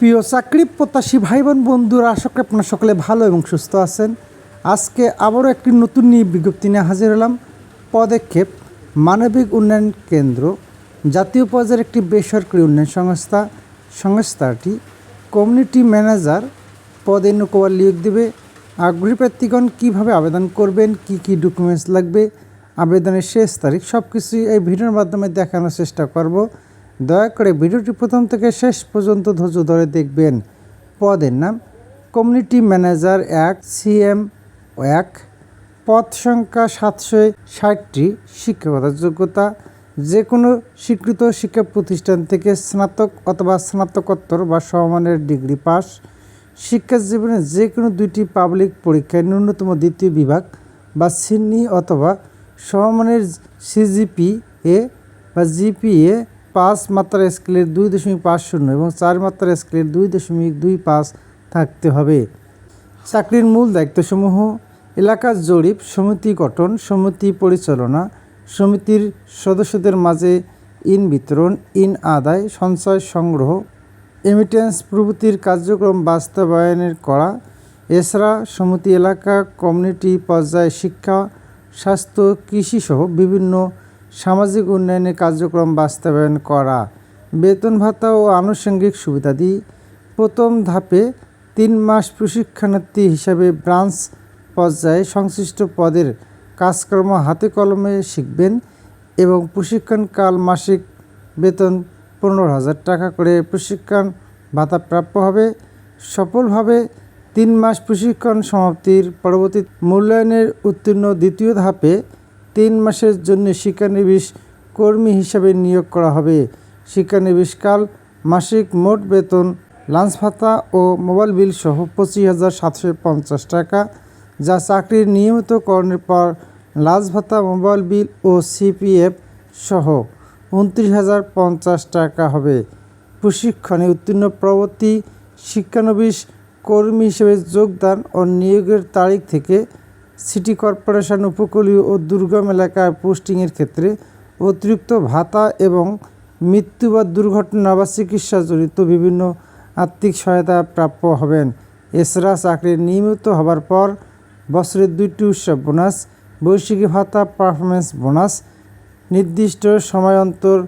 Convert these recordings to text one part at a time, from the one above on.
প্রিয় চাকরি প্রত্যাশী ভাই বোন বন্ধুরা, আশা করি আপনারা সকলে ভালো এবং সুস্থ আছেন। আজকে আবারও একটি নতুন নিয়ে বিজ্ঞপ্তি নিয়ে হাজির হলাম। পদক্ষেপ, মানবিক উন্নয়ন কেন্দ্র, জাতীয় পর্যায়ের একটি বেসরকারি উন্নয়ন সংস্থা, সংস্থাটি কমিউনিটি ম্যানেজার পদে নৌকবার নিয়োগ দেবে। আগ্রহী প্রার্থীগণ কীভাবে আবেদন করবেন, কি কি ডকুমেন্টস লাগবে, আবেদনের শেষ তারিখ সব কিছুই এই ভিডিওর মাধ্যমে দেখানোর চেষ্টা করব। দয়া করে ভিডিওটি প্রথম থেকে শেষ পর্যন্ত ধৈর্য ধরে দেখবেন। পদের নাম কমিউনিটি ম্যানেজার এক সি সিএম এক। পদ সংখ্যা সাতশো ষাটটি শিক্ষকতার যোগ্যতা যে কোনো স্বীকৃত শিক্ষা প্রতিষ্ঠান থেকে স্নাতক অথবা স্নাতকোত্তর বা সমমানের ডিগ্রি পাস। শিক্ষা জীবনে যে কোনো দুইটি পাবলিক পরীক্ষায় ন্যূনতম দ্বিতীয় বিভাগ বা সিডনি অথবা সমমানের সিজিপি এ বা জিপিএ পাঁচ মাত্রা স্কেলের দুই দশমিক পাঁচ শূন্য এবং চার মাত্রা স্কেলের দুই দশমিক দুই পাঁচ থাকতে হবে। চাকরির মূল দায়িত্বসমূহ, এলাকার জরিপ, সমিতি গঠন, সমিতি পরিচালনা, সমিতির সদস্যদের মাঝে ইন বিতরণ, ইন আদায়, সঞ্চয় সংগ্রহ এমিটেন্স প্রভৃতির কার্যক্রম বাস্তবায়নের করা, এছাড়া সমিতি এলাকা কমিউনিটি পর্যায়ে শিক্ষা, স্বাস্থ্য, কৃষিসহ বিভিন্ন সামাজিক উন্নয়নের কার্যক্রম বাস্তবায়ন করা, বেতন ভাতা ও আনুষঙ্গিক সুবিধাদি প্রথম ধাপে তিন মাস প্রশিক্ষণার্থী হিসাবে ব্রাঞ্চ পর্যায়ে সংশ্লিষ্ট পদের কাজকর্ম হাতে কলমে শিখবেন এবং প্রশিক্ষণকাল মাসিক বেতন পনেরো হাজার টাকা করে প্রশিক্ষণ ভাতা প্রাপ্য হবে। সফলভাবে তিন মাস প্রশিক্ষণ সমাপ্তির পরবর্তী মূল্যায়নের উত্তীর্ণ দ্বিতীয় ধাপে তিন মাসের জন্য শিক্ষানবিশ কর্মী হিসাবে নিয়োগ করা হবে। শিক্ষানবিশকাল, মাসিক মোট বেতন, লাঞ্চ ভাতা ও মোবাইল বিল সহ পঁচিশ হাজার সাতশো পঞ্চাশ টাকা, যা চাকরির নিয়মিতকরণের পর লাঞ্চ ভাতা, মোবাইল বিল ও সিপিএফ সহ উনত্রিশ হাজার পঞ্চাশ টাকা হবে। প্রশিক্ষণে উত্তীর্ণ প্রবর্তী শিক্ষানবিশ কর্মী হিসেবে যোগদান ও নিয়োগের তারিখ থেকে সিটি কর্পোরেশন উপকূলীয় ও দুর্গম এলাকায় পোস্টিংয়ের ক্ষেত্রে অতিরিক্ত ভাতা এবং মৃত্যু বা দুর্ঘটনা বা চিকিৎসা জড়িত বিভিন্ন আর্থিক সহায়তা প্রাপ্য হবেন। এছাড়া চাকরি নিয়মিত হবার পর বছরের দুইটি উৎসব বোনাস বৈশাখী ভাতা পারফরমেন্স বোনাস, নির্দিষ্ট সময়ান্তর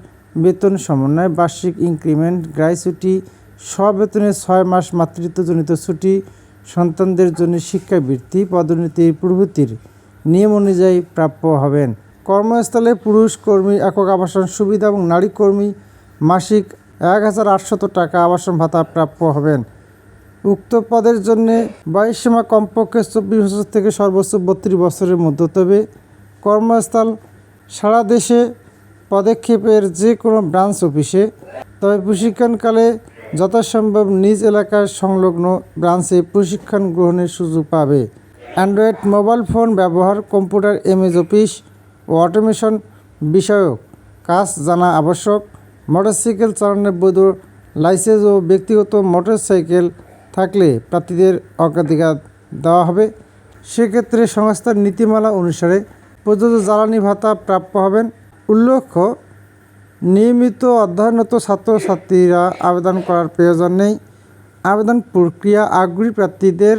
বেতন সমন্বয়, বার্ষিক ইনক্রিমেন্ট গ্রাইচুটি স্ববেতনের ছয় মাস মাতৃত্বজনিত ছুটি সন্তানদের জন্য শিক্ষাবৃত্তি পদোন্নতি প্রভৃতির নিয়ম অনুযায়ী প্রাপ্য হবেন। কর্মস্থলে পুরুষ কর্মী, একক আবাসন সুবিধা এবং নারী কর্মী মাসিক এক হাজার আটশত টাকা আবাসন ভাতা প্রাপ্য হবেন। উক্ত পদের জন্য বয়সসীমা কমপক্ষে চব্বিশ বছর থেকে সর্বোচ্চ বত্রিশ বছরের মধ্যে তবে কর্মস্থল সারা দেশে পদক্ষেপের যে কোনো ব্রাঞ্চ অফিসে, তবে প্রশিক্ষণকালে যথাসম্ভব নিজ এলাকার সংলগ্ন ব্রাঞ্চে প্রশিক্ষণ গ্রহণের সুযোগ পাবে। অ্যান্ড্রয়েড মোবাইল ফোন ব্যবহার, কম্পিউটার এমএজ অফিস ও অটোমেশন বিষয়ক কাজ জানা আবশ্যক। মোটরসাইকেল চালানোর বৈধ লাইসেন্স ও ব্যক্তিগত মোটরসাইকেল থাকলে প্রার্থীদের অগ্রাধিকার দেওয়া হবে। সেক্ষেত্রে সংস্থার নীতিমালা অনুসারে প্রযোজ্য জ্বালানি ভাতা প্রাপ্য হবেন। উল্লেখ্য নিয়মিত অধ্যয়নরত ছাত্রছাত্রীরা আবেদন করার প্রয়োজন নেই। আবেদন প্রক্রিয়া আগ্রহী প্রার্থীদের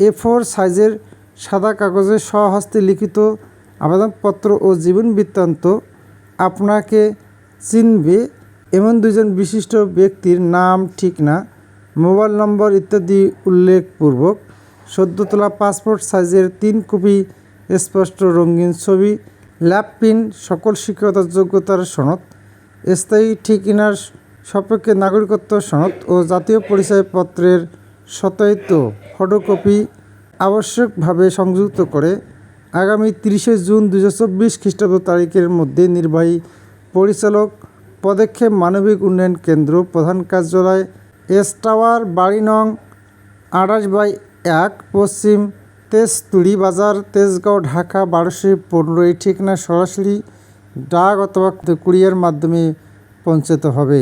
এ ফোর সাইজের সাদা কাগজে স্বহস্তে লিখিত আবেদনপত্র ও জীবন বৃত্তান্ত আপনাকে চিনবে এমন দুজন বিশিষ্ট ব্যক্তির নাম ঠিকানা মোবাইল নম্বর ইত্যাদি উল্লেখপূর্বক। সদ্য তোলা পাসপোর্ট সাইজের তিন কপি স্পষ্ট রঙিন ছবি ল্যাব পিন সকল শিক্ষকতার যোগ্যতার সনদ, স্থায়ী ঠিকানার সপক্ষে নাগরিকত্ব সনদ ও জাতীয় পরিচয়পত্রের সত্যায়িত ফটোকপি আবশ্যকভাবে সংযুক্ত করে আগামী তিরিশে জুন দু হাজার চব্বিশ খ্রিস্টাব্দ তারিখের মধ্যে নির্বাহী পরিচালক পদক্ষেপ মানবিক উন্নয়ন কেন্দ্র প্রধান কার্যালয় এস টাওয়ার বাড়ি নং আঠাশ বাই এক, পশ্চিম তেজতুড়ি বাজার, তেজগাঁও, ঢাকা বারোশো পনেরো এই ঠিকানায় সরাসরি ডাক অথবা কুরিয়ার মাধ্যমে পৌঁছাতে হবে।